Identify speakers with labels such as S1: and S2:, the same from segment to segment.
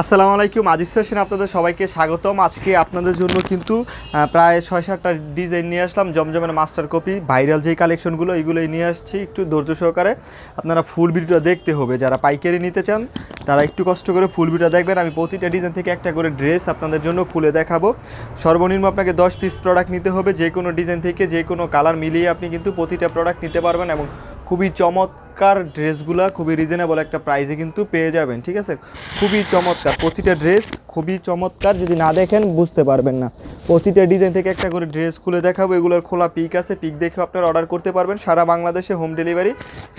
S1: আসসালামু আলাইকুম, আজিজ ফ্যাশন আপনাদের সবাইকে স্বাগতম। আজকে আপনাদের জন্য কিন্তু প্রায় ছয় সাতটা ডিজাইন নিয়ে আসলাম, জমজমের মাস্টার কপি ভাইরাল যেই কালেকশনগুলো এইগুলোই নিয়ে আসছি একটু ধৈর্য সহকারে। আপনারা ফুল ভিডিওটা দেখতে হবে, যারা পাইকারি নিতে চান, তারা একটু কষ্ট করে ফুল ভিডিও দেখবেন। আমি প্রতিটা ডিজাইন থেকে একটা করে ড্রেস আপনাদের জন্য খুলে দেখাবো। সর্বনিম্ন আপনাকে দশ পিস প্রোডাক্ট নিতে হবে যে কোনো ডিজাইন থেকে যে কোনো কালার মিলিয়ে আপনি কিন্তু প্রতিটা প্রোডাক্ট নিতে পারবেন এবং খুবই চমৎকার ড্রেসগুলো, খুবই রিজনেবল একটা প্রাইসে কিন্তু পেয়ে যাবেন, ঠিক আছে? খুবই চমৎকার, প্রতিটা ড্রেস খুবই চমৎকার, যদি না দেখেন বুঝতে পারবেন না। প্রতিটা ডিজাইন থেকে একটা করে ড্রেস খুলে দেখাবো, এগুলোর খোলা পিক আছে পিক দেখেও আপনারা অর্ডার করতে পারবেন সারা বাংলাদেশে হোম ডেলিভারি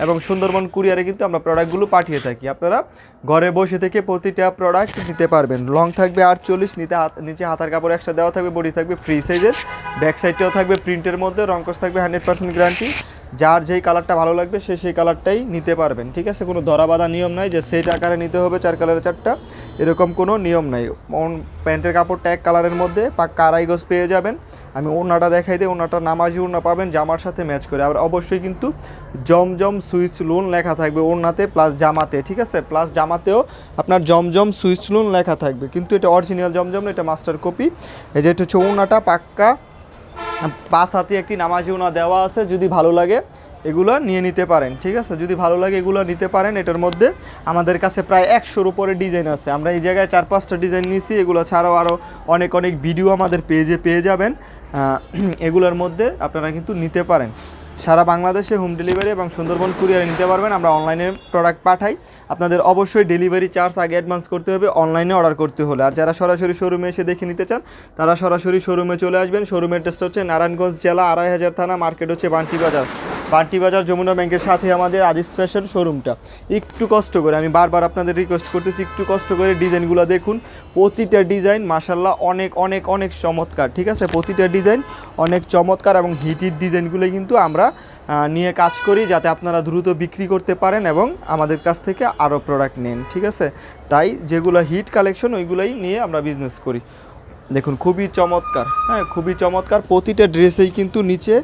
S1: এবং সুন্দরবন কুরিয়ারে কিন্তু আমরা প্রোডাক্টগুলো পাঠিয়ে থাকি। আপনারা ঘরে বসে থেকে প্রতিটা প্রোডাক্ট নিতে পারবেন। লং থাকবে আটচল্লিশ, নিতে নিচে হাতার কাপড় একসাথে দেওয়া থাকবে বডি থাকবে ফ্রি সাইজের ব্যাক সাইডটাও থাকবে প্রিন্টের মধ্যে রঙ্কস থাকবে হান্ড্রেড পার্সেন্ট গ্যারান্টি যার যেই কালারটা ভালো লাগবে সে সেই কালারটাই নিতে পারবেন, ঠিক আছে? কোনো ধরা বাঁধা নিয়ম নাই যে সেট আকারে নিতে হবে চার কালারের চারটা, এরকম কোনো নিয়ম নাই। প্যান্টের কাপড়টা এক কালারের মধ্যে পাক্কা আড়াই পেয়ে যাবেন। আমি ওনাটা দেখাই দিই ওনাটা নামাজি ওনা পাবেন, জামার সাথে ম্যাচ করে। আবার অবশ্যই কিন্তু জমজম সুইচ লোন লেখা থাকবে ওনাতে প্লাস জামাতে, ঠিক আছে? প্লাস জামাতেও আপনার জমজম সুইচ লোন লেখা থাকবে। কিন্তু এটা অরিজিনাল জমজম এটা মাস্টার কপি এই যে এটা হচ্ছে ওনাটা পাক্কা পাঁচ হাতি একটি নামাজি ওনা দেওয়া আছে, যদি ভালো লাগে এগুলো নিয়ে নিতে পারেন, ঠিক আছে? যদি ভালো লাগে এগুলো নিতে পারেন, এটার মধ্যে আমাদের কাছে প্রায় একশোর উপরে ডিজাইন আছে। আমরা এই জায়গায় চার পাঁচটা ডিজাইন নিয়েছি এগুলো ছাড়াও আরও অনেক অনেক ভিডিও আমাদের পেজে পেয়ে যাবেন। এগুলোর মধ্যে আপনারা কিন্তু নিতে পারেন। সারা বাংলাদেশে হোম ডেলিভারি এবং সুন্দরবন কুরিয়ারে নিতে পারবেন। আমরা অনলাইনে প্রোডাক্ট পাঠাই। আপনাদের অবশ্যই ডেলিভারি চার্জ আগে অ্যাডভান্স করতে হবে অনলাইনে অর্ডার করতে হলে। আর যারা সরাসরি শোরুমে এসে দেখে নিতে চান, তারা সরাসরি শোরুমে চলে আসবেন। শোরুমের টেস্ট হচ্ছে নারায়ণগঞ্জ জেলা আড়াই হাজার থানা মার্কেট হচ্ছে বান্টি বাজার। বাজার যমুনা ব্যাংকের সাথে আমাদের আজিজ ফ্যাশন শোরুমটা একটু কষ্ট করে, আমি বারবার আপনাদের রিকোয়েস্ট করতেছি, একটু কষ্ট করে ডিজাইনগুলো দেখুন। প্রতিটা ডিজাইন মাসাল্লাহ অনেক অনেক অনেক চমৎকার, ঠিক আছে? প্রতিটা ডিজাইন অনেক চমৎকার এবং হিটির ডিজাইনগুলো কিন্তু আমরা নিয়ে কাজ করি যাতে আপনারা দ্রুত বিক্রি করতে পারেন এবং আমাদের কাছ থেকে আরও প্রোডাক্ট নেন, ঠিক আছে? তাই যেগুলো হিট কালেকশন ওইগুলোই নিয়ে আমরা বিজনেস করি। দেখুন, খুবই চমৎকার। হ্যাঁ খুবই চমৎকার। প্রতিটা ড্রেসেই কিন্তু নিচে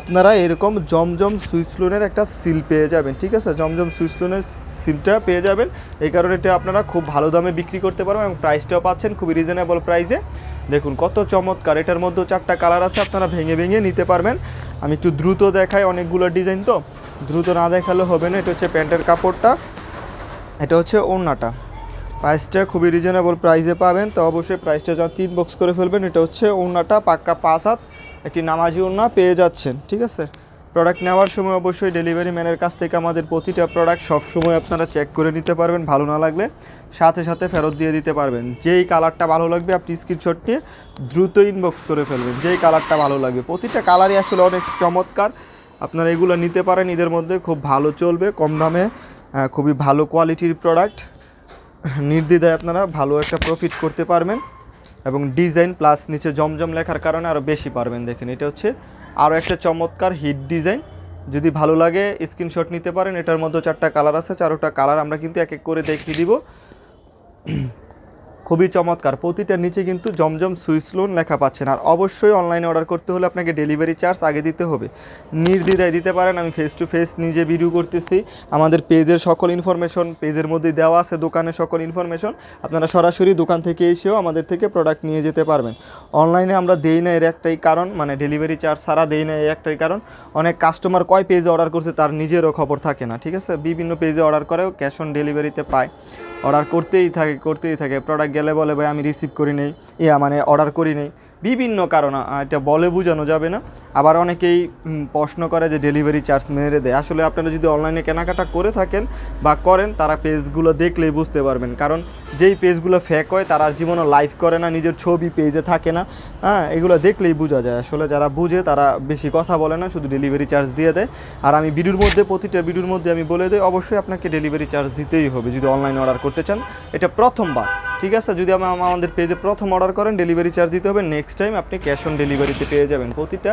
S1: আপনারা এরকম জমজম সুইসলোনের একটা সিল পেয়ে যাবেন, ঠিক আছে? জমজম সুইসলোনের সিলটা পেয়ে যাবেন। এই কারণে এটা আপনারা খুব ভালো দামে বিক্রি করতে পারবেন এবং প্রাইসটাও পাচ্ছেন খুবই রিজনেবল প্রাইসে দেখুন, কত চমৎকার। এটার মধ্যেও চারটা কালার আছে, আপনারা ভেঙে ভেঙে নিতে পারবেন। আমি একটু দ্রুত দেখাই অনেকগুলো ডিজাইন তো। দ্রুত না দেখালে হবে না, এটা হচ্ছে প্যান্টের কাপড়টা। এটা হচ্ছে ওড়নাটা। প্রাইসটা খুবই রিজনেবল প্রাইসে পাবেন। তো অবশ্যই প্রাইসটা যখন তিন বক্স করে ফেলবেন, এটা হচ্ছে ওড়নাটা পাক্কা পাঁচ হাত, একটি নামাজি ওড়না পেয়ে যাচ্ছেন, ঠিক আছে? প্রোডাক্ট নেওয়ার সময় অবশ্যই ডেলিভারি ম্যানের কাছ থেকে আমাদের প্রতিটা প্রোডাক্ট সবসময় আপনারা চেক করে নিতে পারবেন, ভালো না লাগলে সাথে সাথে ফেরত দিয়ে দিতে পারবেন। যেই কালারটা ভালো লাগবে, আপনি স্ক্রিনশট নিয়ে দ্রুত ইনবক্স করে ফেলবেন, যেই কালারটা ভালো লাগবে। প্রতিটা কালারই আসলে অনেক চমৎকার। আপনারা এগুলো নিতে পারেন ঈদের মধ্যে খুব ভালো চলবে, কম দামে খুবই ভালো কোয়ালিটির প্রোডাক্ট নির্দ্বিধায় আপনারা ভালো একটা প্রফিট করতে পারবেন এবং ডিজাইন প্লাস নিচে জমজম লেখার কারণে আরও বেশি পারবেন দেখেন। এটা হচ্ছে আরও একটা চমৎকার হিট ডিজাইন যদি ভালো লাগে স্ক্রিনশট নিতে পারেন। এটার মধ্যে চারটা কালার আছে, চারোটা কালার আমরা কিন্তু এক এক করে দেখিয়ে দিব। খুবই চমৎকার। প্রতিটার নিচে কিন্তু জমজম সুইস লোন লেখা পাচ্ছেন। আর অবশ্যই অনলাইনে অর্ডার করতে হলে আপনাকে ডেলিভারি চার্জ আগে দিতে হবে। নির্দ্বিধায় দিতে পারেন, আমি ফেস টু ফেস নিজে ভিডিও করতেছি। আমাদের পেজের সকল ইনফরমেশন পেজের মধ্যে দেওয়া আছে, দোকানের সকল ইনফরমেশন আপনারা সরাসরি দোকান থেকে এসেও আমাদের থেকে প্রোডাক্ট নিয়ে যেতে পারবেন। অনলাইনে আমরা দেই না এর একটাই কারণ মানে ডেলিভারি চার্জ ছাড়া দেই না এর একটাই কারণ। অনেক কাস্টমার কয় পেজে অর্ডার করছে তার নিজেরও খবর থাকে না, ঠিক আছে? বিভিন্ন পেজে অর্ডার করেও ক্যাশ অন ডেলিভারিতে পায়। অর্ডার করতেই থাকে করতেই থাকে প্রোডাক্ট গেলে বলে ভাই আমি রিসিভ করি নেই ইয়া মানে অর্ডার করি নেই বিভিন্ন কারণ এটা বলে বোঝানো যাবে না। আবার অনেকেই প্রশ্ন করে যে ডেলিভারি চার্জ মেরে দেয়। আসলে আপনারা যদি অনলাইনে কেনাকাটা করে থাকেন বা করেন, তারা পেজগুলো দেখলেই বুঝতে পারবেন। কারণ যেই পেজগুলো ফেক হয়, তারা জীবনে লাইভ করে না, নিজের ছবি পেজে থাকে না। হ্যাঁ এগুলো দেখলেই বোঝা যায়। আসলে যারা বুঝে, তারা বেশি কথা বলে না, শুধু ডেলিভারি চার্জ দিয়ে দেয়। আর আমি ভিডিওর মধ্যে, প্রতিটা ভিডিওর মধ্যে আমি বলে দিই, অবশ্যই আপনাকে ডেলিভারি চার্জ দিতেই হবে। যদি অনলাইনে অর্ডার করতে চান, এটা প্রথমবার, ঠিক আছে? যদি আমা- আমাদের পেজে প্রথম অর্ডার করেন ডেলিভারি চার্জ দিতে হবে নেক্সট টাইম আপনি ক্যাশ অন ডেলিভারিতে পেয়ে যাবেন। প্রতিটা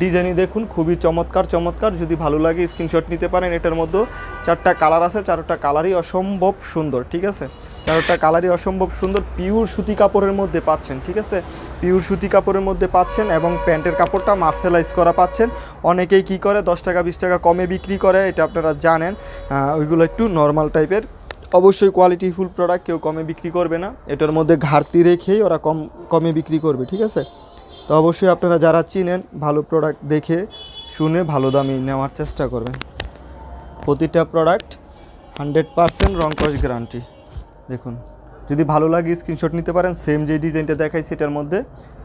S1: ডিজাইনই দেখুন, খুবই চমৎকার চমৎকার। যদি ভালো লাগে স্ক্রিনশট নিতে পারেন। এটার মধ্যে চারটা কালার আছে, চারটা কালারই অসম্ভব সুন্দর, ঠিক আছে? চারটা কালারই অসম্ভব সুন্দর পিওর সুতি কাপড়ের মধ্যে পাচ্ছেন, ঠিক আছে? পিওর সুতি কাপড়ের মধ্যে পাচ্ছেন এবং প্যান্টের কাপড়টা মার্সেলাইজ করা পাচ্ছেন। অনেকেই কি করে, দশ টাকা, বিশ টাকা কমে বিক্রি করে, এটা আপনারা জানেন। ওইগুলো একটু নর্মাল টাইপের অবশ্যই কোয়ালিটি ফুল প্রোডাক্ট কেউ কমে বিক্রি করবে না। এটার মধ্যে ঘাটতি রেখেই ওরা কম, কমে বিক্রি করবে, ঠিক আছে? তো অবশ্যই আপনারা যারা চিনেন ভালো প্রোডাক্ট দেখে শুনে ভালো দামে নেওয়ার চেষ্টা করবেন। প্রতিটা প্রোডাক্ট হান্ড্রেড পারসেন্ট রংকশ গ্যারান্টি দেখুন, যদি ভালো লাগে স্ক্রিনশট নিতে পারেন সেম যে ডিজাইনটা দেখাই সেটার মধ্যে।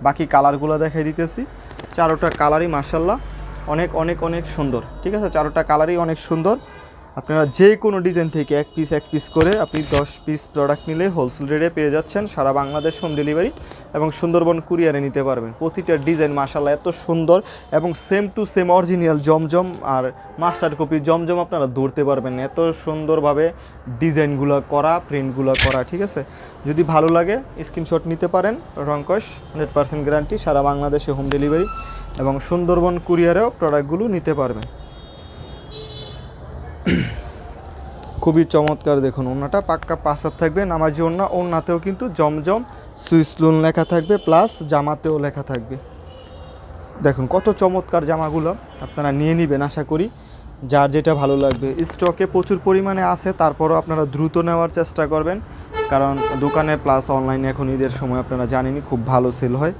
S1: বাকি কালারগুলো দেখাই দিতেছি। চারোটা কালারই মার্শাল্লাহ অনেক অনেক অনেক সুন্দর, ঠিক আছে? চারোটা কালারই অনেক সুন্দর। আপনারা যে কোনো ডিজাইন থেকে এক পিস এক পিস করে আপনি দশ পিস প্রোডাক্ট নিলে হোলসেল রেটে পেয়ে যাচ্ছেন সারা বাংলাদেশ হোম ডেলিভারি এবং সুন্দরবন কুরিয়ারে নিতে পারবেন। প্রতিটা ডিজাইন মার্শাল্লাহ এত সুন্দর এবং same to same original Zamzam R master copy, জমজম আপনারা ধরতে পারবেন এত সুন্দরভাবে ডিজাইনগুলো করা প্রিন্টগুলো করা, ঠিক আছে? যদি ভালো লাগে স্ক্রিনশট নিতে পারেন। রংকশ হান্ড্রেড পার্সেন্ট গ্যারান্টি সারা বাংলাদেশে হোম ডেলিভারি এবং সুন্দরবন কুরিয়ারেও প্রোডাক্টগুলো নিতে পারবেন। খুবই চমৎকার দেখুন, ওনাটা পাক্কা পাসার থাকবে, নামাজি ওন্না ওন্নাতেও কিন্তু জমজম সুইসলুন লেখা থাকবে, প্লাস জামাতেও লেখা থাকবে। দেখুন, কত চমৎকার জামাগুলো আপনারা নিয়ে নেবেন, আশা করি। যার যেটা ভালো লাগবে, স্টকে প্রচুর পরিমাণে আছে, তারপরও আপনারা দ্রুত নেওয়ার চেষ্টা করবেন, কারণ দোকানে প্লাস অনলাইনে এখন ঈদের সময় আপনারা জানেনই, খুব ভালো সেল হয়।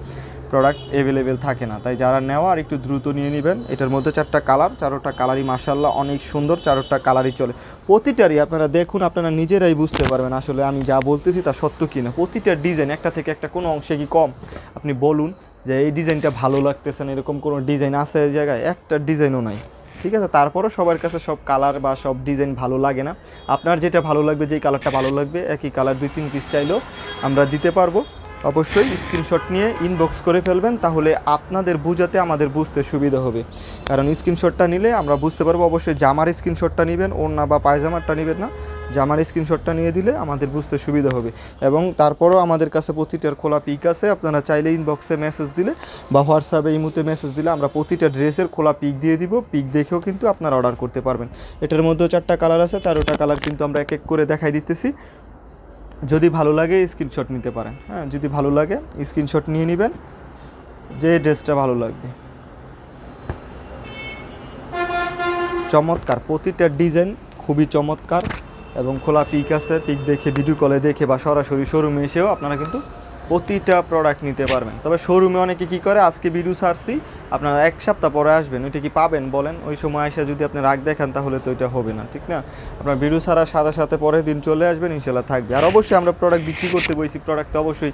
S1: প্রোডাক্ট অ্যাভেলেবেল থাকে না। তাই যারা নেওয়া আর একটু দ্রুত নিয়ে নেবেন। এটার মধ্যে চারটা কালার চারোটা কালারই মাসাল্লাহ অনেক সুন্দর, চারোটা কালারই চলে। প্রতিটারই আপনারা দেখুন, আপনারা নিজেরাই বুঝতে পারবেন আসলে আমি যা বলতেছি তা সত্য কি না প্রতিটা ডিজাইন একটা থেকে একটা কোনো অংশে কি কম? আপনি বলুন যে এই ডিজাইনটা ভালো লাগতেছে না, এরকম কোনো ডিজাইন আছে এই জায়গায়? একটা ডিজাইনও নাই। ঠিক আছে? তারপরও সবার কাছে সব কালার বা সব ডিজাইন ভালো লাগে না। আপনার যেটা ভালো লাগবে, যেই কালারটা ভালো লাগবে, একই কালার দুই, তিন পিস চাইলেও আমরা দিতে পারব। অবশ্যই স্ক্রিনশট নিয়ে ইনবক্স করে ফেলবেন, তাহলে আপনাদের বুঝাতে আমাদের বুঝতে সুবিধা হবে। কারণ স্ক্রিনশটটা নিলে আমরা বুঝতে পারব অবশ্যই জামার স্ক্রিনশটটা নেবেন, ওড়না বা পায়জামারটা নেবেন না। জামার স্ক্রিনশটটা নিয়ে দিলে আমাদের বুঝতে সুবিধা হবে। এবং তারপরও আমাদের কাছে প্রতিটার খোলা পিক আছে, আপনারা চাইলে ইনবক্সে মেসেজ দিলে বা হোয়াটসঅ্যাপে ইমুতে মেসেজ দিলে আমরা প্রতিটা ড্রেসের খোলা পিক দিয়ে দিব, পিক দেখেও কিন্তু আপনারা অর্ডার করতে পারবেন। এটার মধ্যেও চারটা কালার আছে, চারোটা কালার কিন্তু আমরা এক এক করে দেখাই দিতেছি। যদি ভালো লাগে স্ক্রিনশট নিতে পারেন। হ্যাঁ যদি ভালো লাগে স্ক্রিনশট নিয়ে নেবেন, যে ড্রেসটা ভালো লাগবে। চমৎকার, প্রতিটা ডিজাইন খুবই চমৎকার এবং খোলা পিক আছে, পিক দেখে ভিডিও কলে দেখে বা সরাসরি শোরুমে এসেও আপনারা কিন্তু প্রতিটা প্রোডাক্ট নিতে পারবেন। তবে শোরুমে অনেকে কি করে? আজকে ভিডিও ছাড়ছি, আপনারা এক সপ্তাহ পরে আসবেন, ওইটা কি পাবেন বলেন? ওই সময় এসে যদি আপনি রাগ দেখেন, তাহলে তো ওইটা হবে না, ঠিক না? আপনার ভিডিও ছাড়ার সাথে সাথে পরের দিন চলে আসবেন ইনশাল্লাহ থাকবে। আর অবশ্যই আমরা প্রোডাক্ট বিক্রি করতে বলছি প্রোডাক্টটা অবশ্যই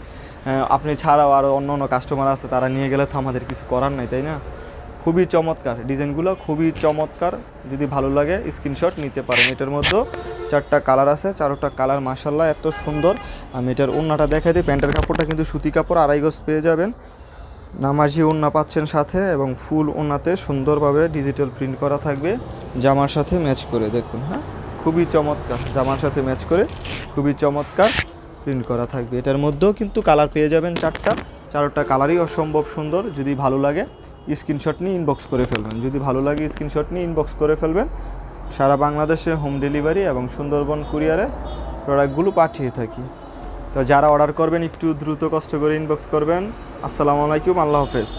S1: আপনি ছাড়াও আরও অন্য অন্য কাস্টমার আছে, তারা নিয়ে গেলে তো আমাদের কিছু করার নাই, তাই না? খুবই চমৎকার। ডিজাইনগুলো খুবই চমৎকার। যদি ভালো লাগে, স্ক্রিনশট নিতে পারেন। এটার মধ্যেও চারটা কালার আছে, চারোটা কালার মাসাল্লাহ এত সুন্দর। আমি এটার ওড়নাটা দেখাই দিই। প্যান্টের কাপড়টা কিন্তু সুতি কাপড়, আড়াই গজ পেয়ে যাবেন। নামাজি ওড়না পাচ্ছেন সাথে এবং ফুল ওড়নাতে সুন্দরভাবে ডিজিটাল প্রিন্ট করা থাকবে। জামার সাথে ম্যাচ করে, দেখুন হ্যাঁ? খুবই চমৎকার। জামার সাথে ম্যাচ করে খুবই চমৎকার প্রিন্ট করা থাকবে। এটার মধ্যেও কিন্তু কালার পেয়ে যাবেন চারটা। চারটা কালারই অসম্ভব সুন্দর, যদি ভালো লাগে স্ক্রিনশট নিয়ে ইনবক্স করে ফেলবেন। যদি ভালো লাগে স্ক্রিনশট নিয়ে ইনবক্স করে ফেলবেন। সারা বাংলাদেশে হোম ডেলিভারি এবং সুন্দরবন কুরিয়ারে প্রোডাক্টগুলো পাঠিয়ে থাকি। তো যারা অর্ডার করবেন, একটু দ্রুত কষ্ট করে ইনবক্স করবেন। আসসালামু আলাইকুম, আল্লাহ হাফেজ।